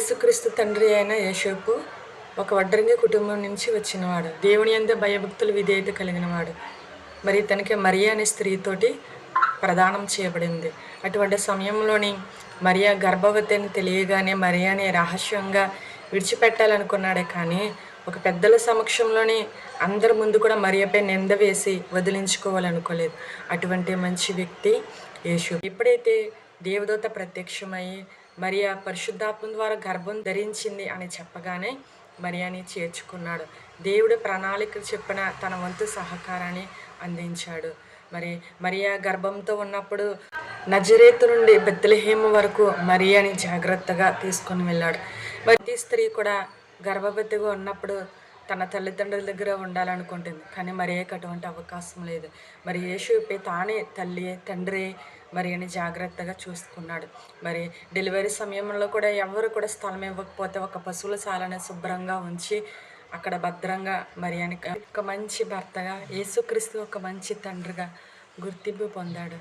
యేసుక్రీస్తు తండ్రి అయిన యేషోపు ఒక వడ్రంగి కుటుంబం నుంచి వచ్చినవాడు. దేవుని అందే భయభక్తులు విధేయత కలిగినవాడు. మరి తనకి మరియా అనే స్త్రీతోటి ప్రదానం చేయబడింది. అటువంటి సమయంలోని మరియా గర్భవతి అని తెలియగానే మరియాని రహస్యంగా విడిచిపెట్టాలనుకున్నాడే కానీ ఒక పెద్దల సమక్షంలోని అందరి ముందు కూడా మరియపై నింద వేసి వదిలించుకోవాలనుకోలేదు. అటువంటి మంచి వ్యక్తి యేసు. ఎప్పుడైతే దేవదూత ప్రత్యక్షమయ్యి మరియా పరిశుద్ధాత్మ ద్వారా గర్భం ధరించింది అని చెప్పగానే మరియాని చేర్చుకున్నాడు. దేవుడు ప్రణాళిక చెప్పిన తన వంతు సహకారాన్ని అందించాడు. మరి మరియా గర్భంతో ఉన్నప్పుడు నజరేతు నుండి బెత్తలహేమ వరకు మరియాని జాగ్రత్తగా తీసుకొని వెళ్ళాడు. ప్రతి స్త్రీ కూడా గర్భవతిగా ఉన్నప్పుడు తన తల్లిదండ్రుల దగ్గర ఉండాలనుకుంటుంది. కానీ మరి అటువంటి అవకాశం లేదు. మరి యేసుపై తానే తల్లి తండ్రి మరి అని జాగ్రత్తగా చూసుకున్నాడు. మరి డెలివరీ సమయంలో కూడా ఎవరు కూడా స్థలం ఇవ్వకపోతే ఒక పశువుల చాలని శుభ్రంగా ఉంచి అక్కడ భద్రంగా మరి అని ఒక మంచి భర్తగా యేసుక్రీస్తు ఒక మంచి తండ్రిగా గుర్తింపు పొందాడు.